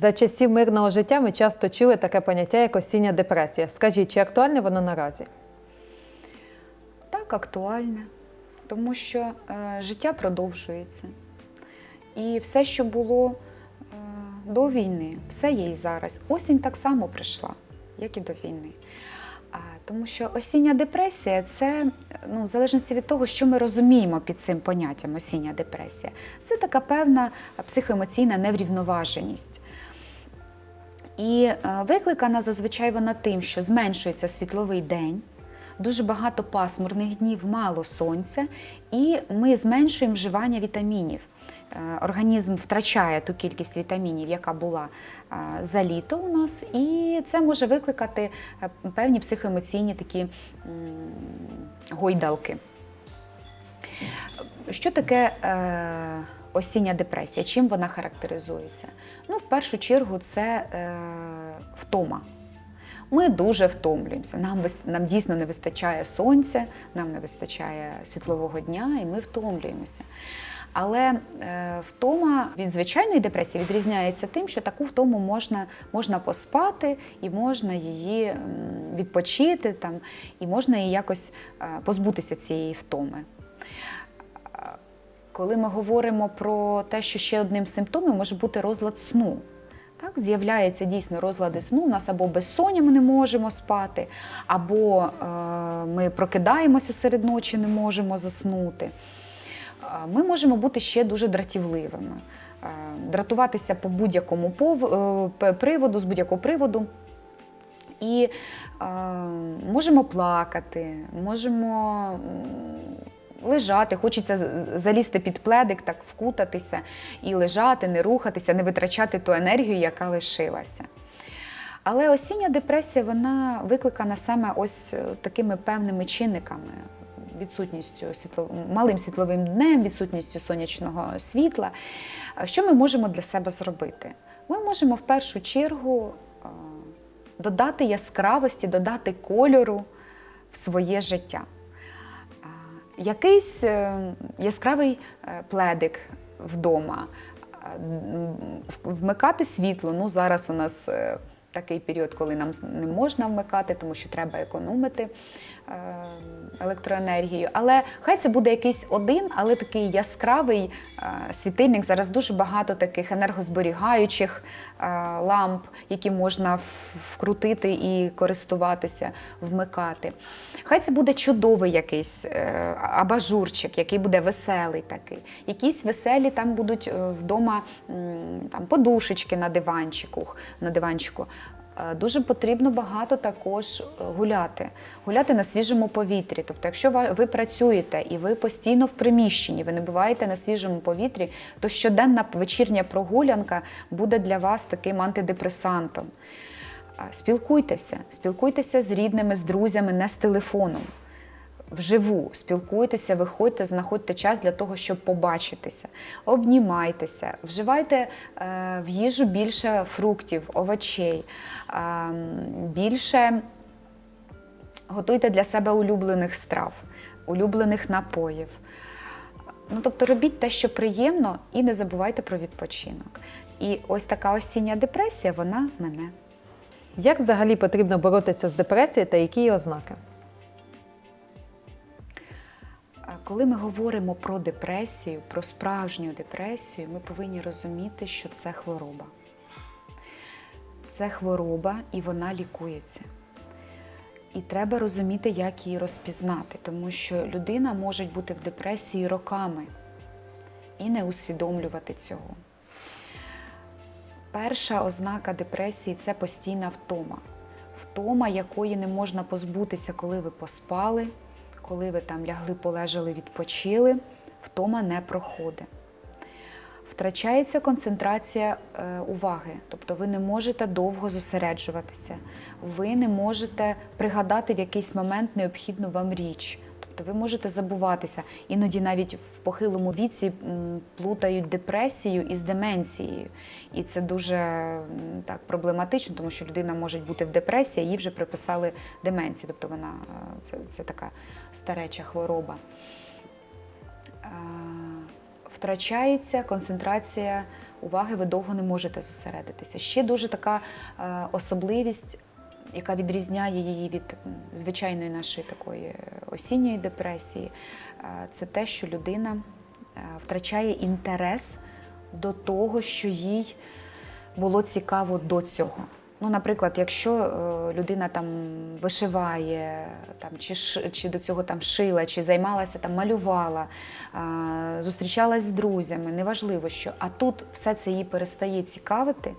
За часів мирного життя ми часто чули таке поняття, як осіння депресія. Скажіть, чи актуальне воно наразі? Так, актуальне, тому що е, життя продовжується. І все, що було е, до війни, все є і зараз. Осінь так само прийшла, як і до війни. А, тому що осіння депресія це ну, в залежності від того, що ми розуміємо під цим поняттям осіння депресія. Це така певна психоемоційна неврівноваженість. І е, викликана зазвичай вона тим, що зменшується світловий день, дуже багато пасмурних днів, мало сонця, і ми зменшуємо вживання вітамінів. Е, Організм втрачає ту кількість вітамінів, яка була е, за літо у нас, і це може викликати певні психоемоційні такі гойдалки. Що таке осіння депресія? Чим вона характеризується? Ну, в першу чергу, це е, втома. Ми дуже втомлюємося. Нам, нам дійсно не вистачає сонця, нам не вистачає світлового дня, і ми втомлюємося. Але е, втома від звичайної депресії відрізняється тим, що таку втому можна, можна поспати і можна її відпочити, там, і можна її якось е, позбутися цієї втоми. Коли ми говоримо про те, що ще одним з симптомів може бути розлад сну. Так, з'являється дійсно розлади сну. У нас або безсоння ми не можемо спати, або е, ми прокидаємося серед ночі, не можемо заснути. Е, Ми можемо бути ще дуже дратівливими, е, дратуватися по будь-якому е, приводу, з будь-якого приводу. І е, можемо плакати, можемо лежати, хочеться залізти під пледик, так вкутатися і лежати, не рухатися, не витрачати ту енергію, яка лишилася. Але осіння депресія вона викликана саме ось е, такими певними чинниками. Відсутністю світло... малим світловим днем, відсутністю сонячного світла. Що ми можемо для себе зробити? Ми можемо в першу чергу е, додати яскравості, додати кольору в своє життя. Якийсь е, яскравий е, пледик вдома, вмикати світло. Ну, зараз у нас е, такий період, коли нам не можна вмикати, тому що треба економити е, електроенергію. Але хай це буде якийсь один, але такий яскравий е, світильник. Зараз дуже багато таких енергозберігаючих е, ламп, які можна вкрутити і користуватися, вмикати. Хай це буде чудовий якийсь е, абажурчик, який буде веселий такий. Якісь веселі там будуть е, вдома там, подушечки на диванчику. На диванчику. Е, Дуже потрібно багато також е, гуляти, гуляти на свіжому повітрі. Тобто, якщо ви працюєте і ви постійно в приміщенні, ви не буваєте на свіжому повітрі, то щоденна вечірня прогулянка буде для вас таким антидепресантом. Спілкуйтеся, спілкуйтеся з рідними, з друзями, не з телефоном. Вживу спілкуйтеся, виходьте, знаходьте час для того, щоб побачитися. Обнімайтеся, вживайте е, в їжу більше фруктів, овочей, е, більше готуйте для себе улюблених страв, улюблених напоїв. Ну, тобто робіть те, що приємно, і не забувайте про відпочинок. І ось така осіння депресія, вона мене. Як взагалі потрібно боротися з депресією та які її ознаки? Коли ми говоримо про депресію, про справжню депресію, ми повинні розуміти, що це хвороба. Це хвороба і вона лікується. І треба розуміти, як її розпізнати, тому що людина може бути в депресії роками і не усвідомлювати цього. Перша ознака депресії це постійна втома. Втома, якої не можна позбутися, коли ви поспали, коли ви там лягли, полежали, відпочили, втома не проходить. Втрачається концентрація е, уваги, тобто ви не можете довго зосереджуватися, ви не можете пригадати в якийсь момент необхідну вам річ. Тобто ви можете забуватися. Іноді навіть в похилому віці плутають депресію із деменцією. І це дуже так проблематично, тому що людина може бути в депресії, їй вже приписали деменцію. Тобто вона е, це, це така стареча хвороба. Е, Втрачається концентрація уваги ви довго не можете зосередитися. Ще дуже така е, особливість, яка відрізняє її від звичайної нашої такої е, осінньої депресії, е, це те, що людина е, втрачає інтерес до того, що їй було цікаво до цього. Ну, наприклад, якщо людина там вишиває, там, чи, чи до цього там шила, чи займалася там, малювала, зустрічалась з друзями, неважливо що. А тут все це їй перестає цікавити,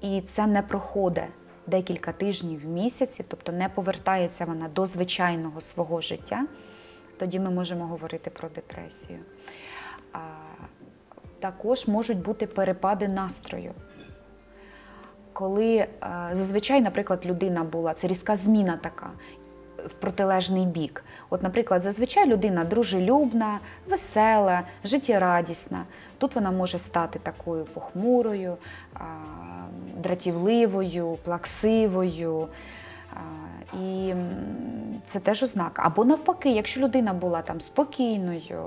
і це не проходить декілька тижнів, місяців, тобто не повертається вона до звичайного свого життя, тоді ми можемо говорити про депресію. Також можуть бути перепади настрою. Коли е, зазвичай, наприклад, людина була, це різка зміна така в протилежний бік. От, наприклад, зазвичай людина дружелюбна, весела, життєрадісна. Тут вона може стати такою похмурою, дратівливою, плаксивою. І це теж ознака. Або навпаки, якщо людина була там спокійною,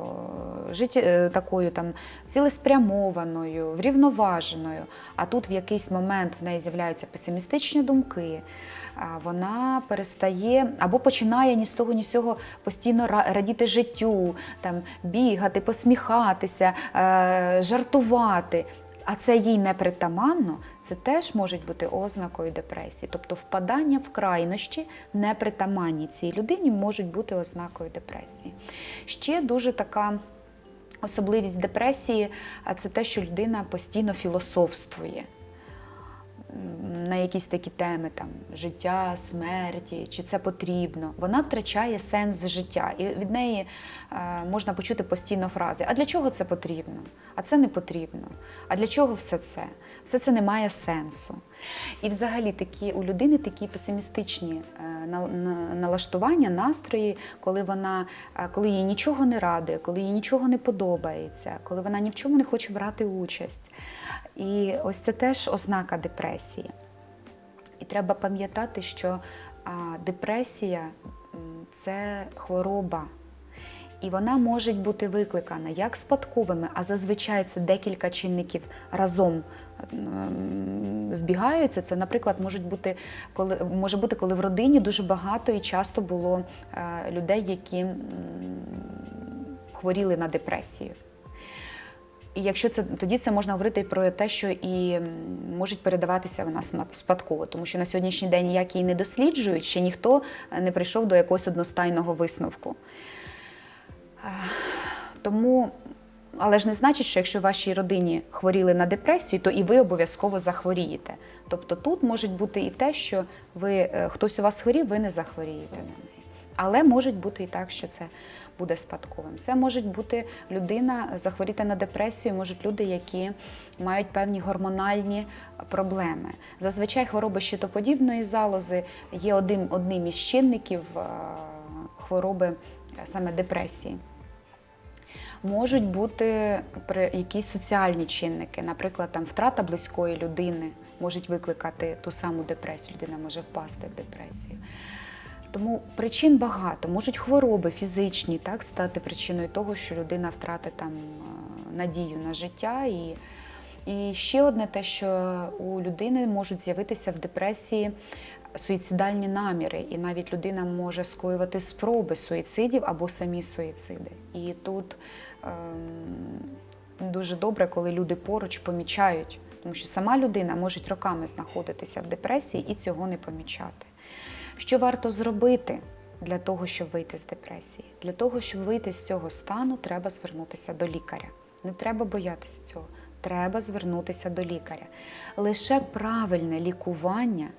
життя, е, такою там цілеспрямованою, врівноваженою, а тут в якийсь момент в неї з'являються песимістичні думки, вона перестає або починає ні з того, ні з цього постійно ра- радіти життю, там, бігати, посміхатися, е, жартувати. А це їй не притаманно, це теж може бути ознакою депресії. Тобто впадання в крайнощі непритаманні цій людині можуть бути ознакою депресії. Ще дуже така особливість депресії це те, що людина постійно філософствує на якісь такі теми, там життя, смерті, чи це потрібно. Вона втрачає сенс життя, і від неї е, можна почути постійно фрази: а для чого це потрібно? А це не потрібно. А для чого все це? Все це не має сенсу. І взагалі такі у людини такі песимістичні е, на- на- налаштування, настрої, коли вона е, коли їй нічого не радує, коли їй нічого не подобається, коли вона ні в чому не хоче брати участь. І ось це теж ознака депресії. І треба пам'ятати, що депресія це хвороба. І вона може бути викликана як спадковими, а зазвичай це декілька чинників разом збігаються. Це, наприклад, можуть бути, коли, може бути, коли в родині дуже багато і часто було е, людей, які хворіли на депресію. І якщо це тоді це можна говорити про те, що і можуть передаватися вона спадково, тому що на сьогоднішній день ніяк її не досліджують, ще ніхто е, не прийшов до якогось одностайного висновку. Тому, але ж не значить, що якщо вашій родині хворіли на депресію, то і ви обов'язково захворієте. Тобто тут може бути і те, що ви е, хтось у вас хворів, ви не захворієте на неї. Але може бути і так, що це буде спадковим. Це може бути людина захворіти на депресію, можуть люди, які мають певні гормональні проблеми. Зазвичай хвороби щитоподібної залози є одним, одним із чинників е, хвороби саме депресії. Можуть бути якісь соціальні чинники, наприклад, там втрата близької людини можуть викликати ту саму депресію. Людина може впасти в депресію. Тому причин багато. Можуть хвороби фізичні так, стати причиною того, що людина втратить там е, надію на життя. І, і ще одне те, що у людини можуть з'явитися в депресії суїцидальні наміри, і навіть людина може скоювати спроби суїцидів або самі суїциди. І тут ем, дуже добре, коли люди поруч помічають, тому що сама людина може роками знаходитися в депресії і цього не помічати. Що варто зробити для того, щоб вийти з депресії? Для того, щоб вийти з цього стану, треба звернутися до лікаря. Не треба боятися цього. Треба звернутися до лікаря. Лише правильне лікування,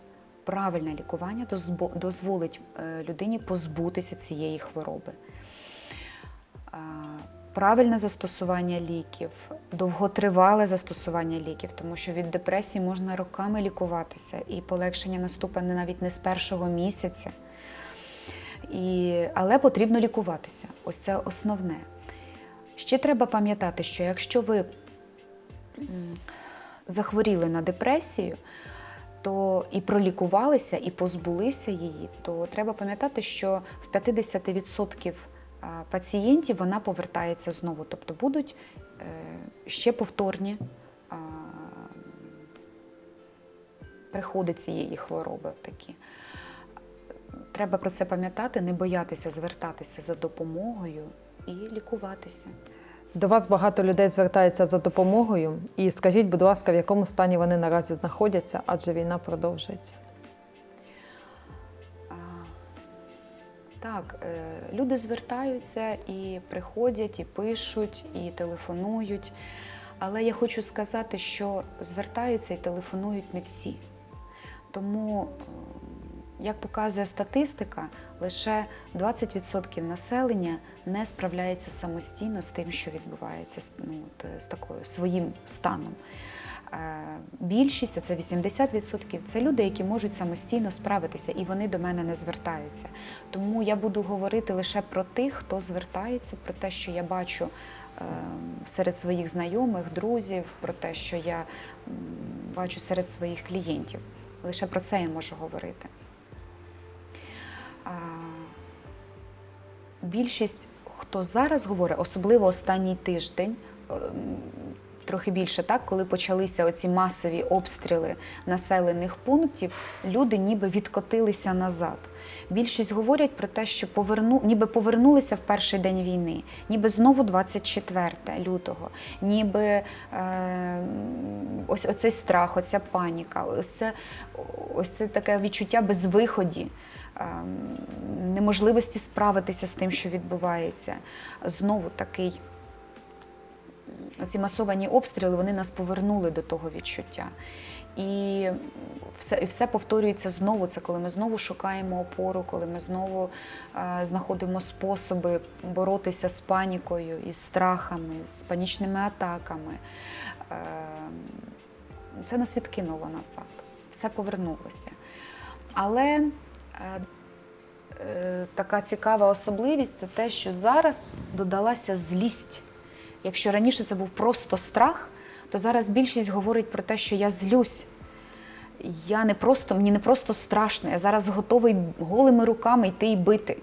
правильне лікування дозволить е, людині позбутися цієї хвороби. Правильне застосування ліків, довготривале застосування ліків, тому що від депресії можна роками лікуватися, і полегшення наступне навіть не з першого місяця. І, але потрібно лікуватися. Ось це основне. Ще треба пам'ятати, що якщо ви захворіли на депресію, то і пролікувалися, і позбулися її, то треба пам'ятати, що в 50% пацієнтів вона повертається знову. Тобто будуть е, ще повторні приходи цієї хвороби такі. Треба про це пам'ятати, не боятися звертатися за допомогою і лікуватися. До вас багато людей звертаються за допомогою. І скажіть, будь ласка, в якому стані вони наразі знаходяться, адже війна продовжується. Так, е, люди звертаються і приходять, і пишуть, і телефонують. Але я хочу сказати, що звертаються і телефонують не всі. Тому, як показує статистика, лише 20% населення не справляється самостійно з тим, що відбувається ну, з такою своїм станом. Е, Більшість, а це 80%, це люди, які можуть самостійно справитися, і вони до мене не звертаються. Тому я буду говорити лише про тих, хто звертається, про те, що я бачу е, серед своїх знайомих, друзів, про те, що я бачу серед своїх клієнтів. Лише про це я можу говорити. Більшість, хто зараз говорить, особливо останній тиждень, ем, трохи більше так, коли почалися оці масові обстріли населених пунктів, люди ніби відкотилися назад. Більшість говорять про те, що поверну, ніби повернулися в перший день війни, ніби знову 24 лютого, ніби е, ось оцей страх, оця паніка, ось це, ось це таке відчуття безвиході. Ем, Неможливості справитися з тим, що відбувається. Знову такий оці масовані обстріли вони нас повернули до того відчуття. І все, і все повторюється знову. Це коли ми знову шукаємо опору, коли ми знову е, знаходимо способи боротися з панікою, із страхами, з панічними атаками. Е, це нас відкинуло назад. Все повернулося. Але така цікава особливість це те, що зараз додалася злість. Якщо раніше це був просто страх, то зараз більшість говорить про те, що я злюсь. Я не просто, мені не просто страшно, я зараз готовий голими руками йти і бити.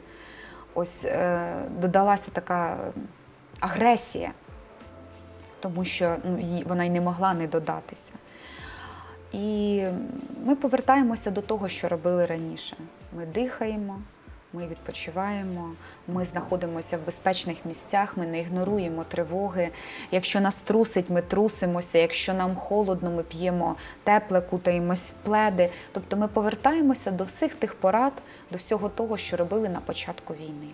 Ось е, додалася така агресія, тому що ну, вона й не могла не додатися. І ми повертаємося до того, що робили раніше. Ми дихаємо, ми відпочиваємо, ми знаходимося в безпечних місцях, ми не ігноруємо тривоги. Якщо нас трусить, ми трусимося. Якщо нам холодно, ми п'ємо тепле, кутаємось в пледи. Тобто ми повертаємося до всіх тих порад, до всього того, що робили на початку війни.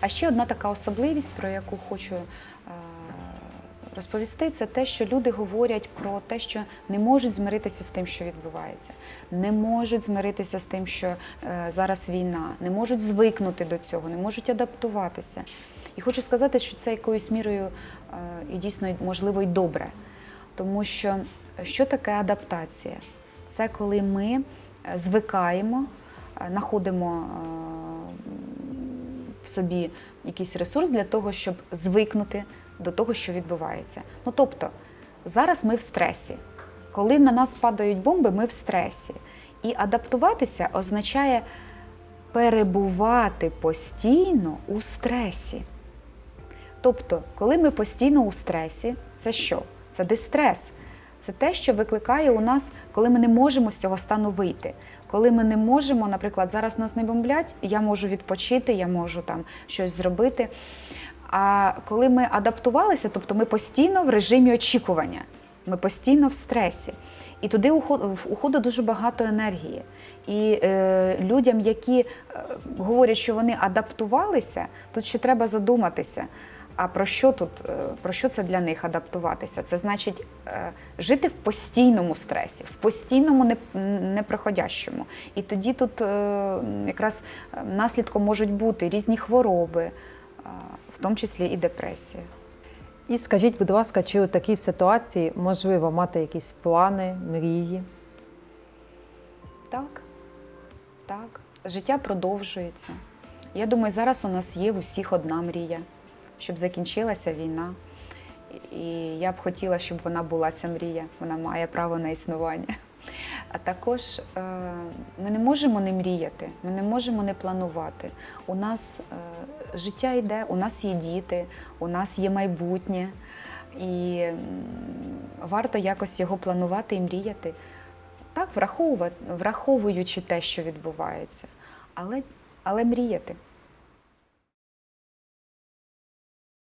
А ще одна така особливість, про яку хочу е, розповісти, це те, що люди говорять про те, що не можуть змиритися з тим, що відбувається, не можуть змиритися з тим, що е, зараз війна, не можуть звикнути до цього, не можуть адаптуватися. І хочу сказати, що це якоюсь мірою е, і дійсно можливо й добре. Тому що що таке адаптація? Це коли ми е, звикаємо, е, знаходимо е, в собі якийсь ресурс для того, щоб звикнути до того, що відбувається. Ну тобто, зараз ми в стресі. Коли на нас падають бомби, ми в стресі. І адаптуватися означає перебувати постійно у стресі. Тобто, коли ми постійно у стресі, це що? Це дистрес. Це те, що викликає у нас, коли ми не можемо з цього стану вийти. Коли ми не можемо, наприклад, зараз нас не бомблять, я можу відпочити, я можу там щось зробити. А коли ми адаптувалися, тобто ми постійно в режимі очікування, ми постійно в стресі. І туди уход- уходить дуже багато енергії. І е, людям, які е, говорять, що вони адаптувалися, тут ще треба задуматися. А про що тут, е, про що це для них адаптуватися? Це значить е, жити в постійному стресі, в постійному не- непроходящому. І тоді тут якраз наслідком можуть бути різні хвороби, в тому числі і депресія. І скажіть, будь ласка, чи у такій ситуації можливо мати якісь плани, мрії? Так, так. Життя продовжується. Я думаю, зараз у нас є в усіх одна мрія, щоб закінчилася війна. І я б хотіла, щоб вона була ця мрія. Вона має право на існування. А також е, ми не можемо не мріяти, ми не можемо не планувати. У нас е, життя йде, у нас є діти, у нас є майбутнє. І варто якось його планувати і мріяти. Так, враховуючи те, що відбувається, але, але мріяти.